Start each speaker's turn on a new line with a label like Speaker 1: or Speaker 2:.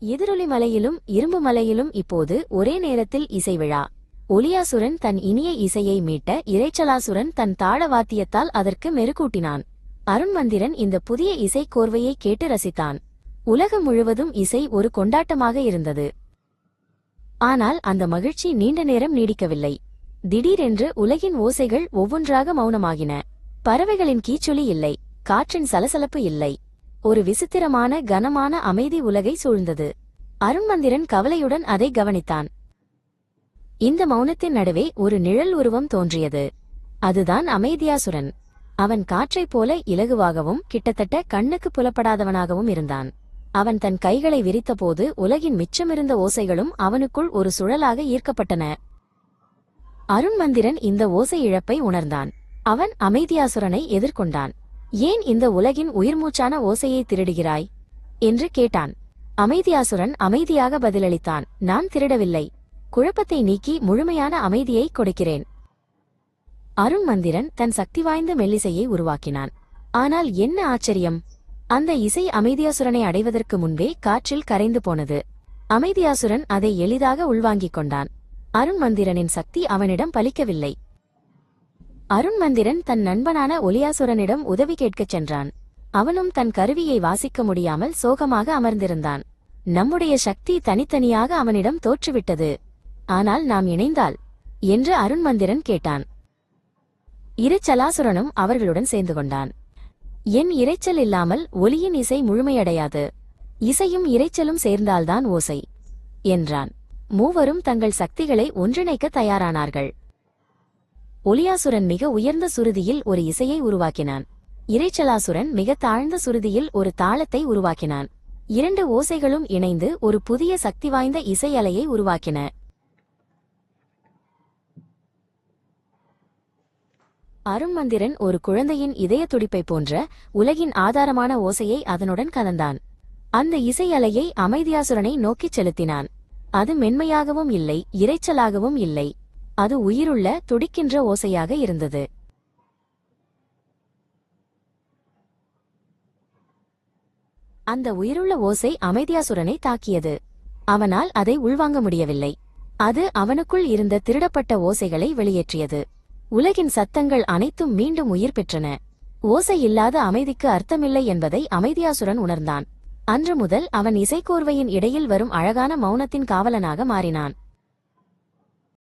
Speaker 1: எதிரொலி மலையிலும் இரும்பு மலையிலும் இப்போது ஒரே நேரத்தில் இசை விழா. ஒலியாசுரன் தன் இனிய இசையை மீட்ட இறைச்சலாசுரன் தன் தாழ வாத்தியத்தால் அதற்கு மெருகூட்டினான். அருண்மந்திரன் இந்த புதிய இசை கோர்வையை கேட்டு ரசித்தான். உலகம் முழுவதும் இசை ஒரு கொண்டாட்டமாக இருந்தது. ஆனால் அந்த மகிழ்ச்சி நீண்ட நேரம் நீடிக்கவில்லை. திடீரென்று உலகின் ஓசைகள் ஒவ்வொன்றாக மௌனமாகின. பறவைகளின் கீச்சொலி இல்லை. காற்றின் சலசலப்பு இல்லை. ஒரு விசித்திரமான கனமான அமைதி உலகை சூழ்ந்தது. அருண்மந்திரன் கவலையுடன் அதை கவனித்தான். இந்த மௌனத்தின் நடுவே ஒரு நிழல் உருவம் தோன்றியது. அதுதான் அமைதியாசுரன். அவன் காற்றைப் போல இலகுவாகவும் கிட்டத்தட்ட கண்ணுக்கு புலப்படாதவனாகவும் இருந்தான். அவன் தன் கைகளை விரித்தபோது உலகின் மிச்சமிருந்த ஓசைகளும் அவனுக்குள் ஒரு சுழலாக ஈர்க்கப்பட்டன. அருண்மந்திரன் இந்த ஓசை இழப்பை உணர்ந்தான். அவன் அமைதியாசுரனை எதிர்கொண்டான். ஏன் இந்த உலகின் உயிர்மூச்சான ஓசையை திருடுகிறாய்? என்று கேட்டான். அமைதியாசுரன் அமைதியாக பதிலளித்தான். நான் திருடவில்லை. குழப்பத்தை நீக்கி முழுமையான அமைதியை கொடுக்கிறேன். அருண்மந்திரன் தன் சக்தி வாய்ந்த மெல்லிசையை உருவாக்கினான். ஆனால் என்ன ஆச்சரியம்? அந்த இசை அமைதியாசுரனை அடைவதற்கு முன்பே காற்றில் கரைந்து போனது. அமைதியாசுரன் அதை எளிதாக உள்வாங்கிக் கொண்டான். அருண்மந்திரனின் சக்தி அவனிடம் பலிக்கவில்லை. அருண்மந்திரன் தன் நண்பனான ஒலியாசுரனிடம் உதவி கேட்கச் சென்றான். அவனும் தன் கருவியை வாசிக்க முடியாமல் சோகமாக அமர்ந்திருந்தான். நம்முடைய சக்தி தனித்தனியாக அவனிடம் தோற்றுவிட்டது. ஆனால் நாம் இணைந்தால்? என்று அருண்மந்திரன் கேட்டான். இரு சலாசுரனும் அவர்களுடன் சேர்ந்து கொண்டான். என் இரைச்சல் இல்லாமல் ஒலியின் இசை முழுமையடையாது. இசையும் இரைச்சலும் சேர்ந்தால்தான் ஓசை என்றான். மூவரும் தங்கள் சக்திகளை ஒன்றிணைக்க தயாரானார்கள். ஒலியாசுரன் மிக உயர்ந்த சுருதியில் ஒரு இசையை உருவாக்கினான். இரைச்சலாசுரன் மிக தாழ்ந்த சுருதியில் ஒரு தாளத்தை உருவாக்கினான். இரண்டு ஓசைகளும் இணைந்து ஒரு புதிய சக்தி வாய்ந்த இசை அலையை உருவாக்கின. அருண்மந்திரன் ஒரு குழந்தையின் இதய துடிப்பை போன்ற உலகின் ஆதாரமான ஓசையை அதனுடன் கலந்தான். அந்த இசை அலையை அமைதியாசுரனை நோக்கிச் செலுத்தினான். அது மென்மையாகவும் இல்லை இரைச்சலாகவும் இல்லை. அது உயிருள்ள துடிக்கின்ற ஓசையாக இருந்தது. அந்த உயிருள்ள ஓசை அமைதியாசுரனை தாக்கியது. அவனால் அதை உள்வாங்க முடியவில்லை. அது அவனுக்குள் இருந்த திருடப்பட்ட ஓசைகளை வெளியேற்றியது. உலகின் சத்தங்கள் அனைத்தும் மீண்டும் உயிர் பெற்றன. ஓசை இல்லாத அமைதிக்கு அர்த்தமில்லை என்பதை அமைதியாசுரன் உணர்ந்தான். அன்று முதல் அவன் இசைக்கோர்வையின் இடையில் வரும் அழகான மௌனத்தின் காவலனாக மாறினான்.